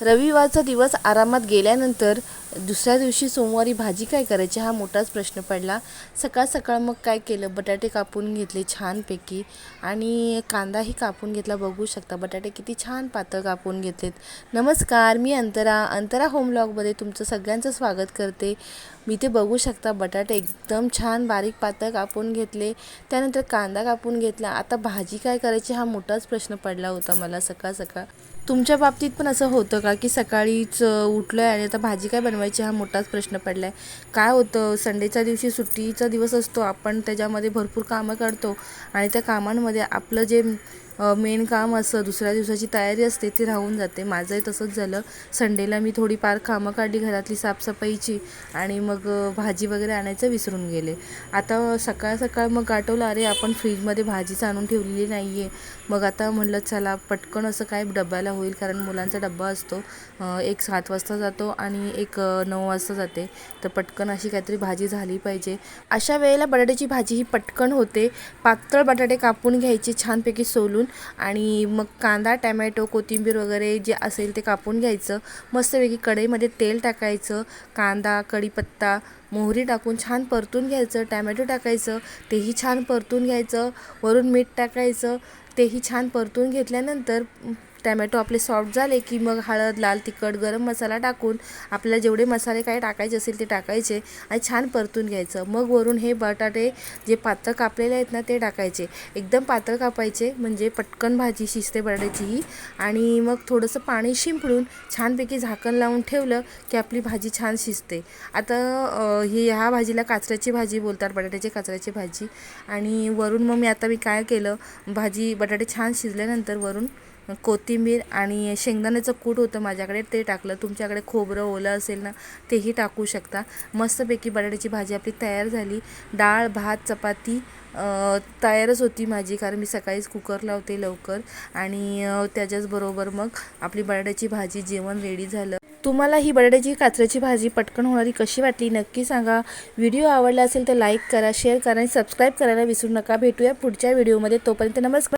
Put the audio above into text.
रविवारचा दिवस आरामात गेल्यानंतर दुसऱ्या दिवशी सोमवारी भाजी काय करायची हा मोठाच प्रश्न पडला. सकाळ सकाळ मग काय केलं? बटाटे कापून घेतले छानपैकी आणि कांदाही कापून घेतला. बघू शकता बटाटे किती छान पातळ कापून घेतलेत. नमस्कार मी अंतरा. अंतरा होम ब्लॉगमध्ये तुमचं सगळ्यांचं स्वागत करते. मी ते बघू शकता बटाटे एकदम छान बारीक पातळ कापून घेतले. त्यानंतर कांदा कापून घेतला. आता भाजी काय करायची हा मोठाच प्रश्न पडला होता मला सकाळ सकाळ. तुमच्या बाबतीत पण असं होतं का की सकाळीच उठलं आहे आणि आता भाजी काय बनवायची? हा मोठाच प्रश्न पडला आहे काय होतं संडेच्या दिवशी सुट्टीचा दिवस असतो आपण त्याच्यामध्ये भरपूर कामं करतो आणि त्या कामांमध्ये आपलं जे मेन काम असं दुसऱ्या दिवसाची तयारी असते ती राहून जाते. माझंही तसंच झालं. संडेला मी थोडीफार कामं काढली घरातली साफसफाईची आणि मग भाजी वगैरे आणायचं विसरून गेले. आता सकाळ सकाळ मग आठवलं अरे आपण फ्रीजमध्ये भाजीच आणून ठेवलेली नाही आहे मग आता म्हणलं चला पटकन असं काय डब्याला होईल कारण मुलांचा डब्बा असतो. एक सात वाजता जातो आणि एक नऊ वाजता जाते. तर पटकन अशी काहीतरी भाजी झाली पाहिजे. अशा वेळेला बटाट्याची भाजी ही पटकन होते. पातळ बटाटे कापून घ्यायचे छानपैकी सोलून आणि मग कांदा टॅमॅटो कोथिंबीर वगैरे जे असेल ते कापून घ्यायचं. मस्तपैकी कढईमध्ये तेल टाकायचं. कांदा कढीपत्ता मोहरी टाकून छान परतून घ्यायचं टॅमॅटो टाकायचं तेही छान परतून घ्यायचं वरून मीठ टाकायचं तेही छान परतून घेतल्यानंतर टॅमॅटो आपले सॉफ्ट झाले की मग हळद लाल तिखट गरम मसाला टाकून आपल्याला जेवढे मसाले काय टाकायचे असेल ते टाकायचे आणि छान परतून घ्यायचं. मग वरून हे बटाटे जे पातळ कापलेले आहेत ना ते टाकायचे. एकदम पातळ कापायचे म्हणजे पटकन भाजी शिजते बटाट्याची ही. आणि मग थोडंसं पाणी शिंपडून छानपैकी झाकण लावून ठेवलं की आपली भाजी छान शिजते. आता ही ह्या भाजीला काचऱ्याची भाजी बोलतात बटाट्याची काचऱ्याची भाजी. आणि वरून मग मी आता मी काय केलं भाजी बटाटे छान शिजल्यानंतर वरून कोथिंबीर आणि शेंगदाण्याचं कूट होतं माझ्याकडे ते टाकलं. तुमच्याकडे खोबरं ओलं असेल ना तेही टाकू शकता. मस्तपैकी बटाट्याची भाजी आपली तयार झाली. डाळ भात चपाती तयारच होती माझी कारण मी सकाळीच कुकर लावते लवकर. आणि त्याच्याचबरोबर मग आपली बटाट्याची भाजी जेवण रेडी झालं. तुम्हाला ही बटाट्याची काचऱ्याची भाजी पटकन होणारी कशी वाटली नक्की सांगा. व्हिडिओ आवडला असेल तर लाईक करा शेअर करा आणि सबस्क्राईब करायला विसरू नका. भेटूया पुढच्या व्हिडिओमध्ये तोपर्यंत नमस्कार.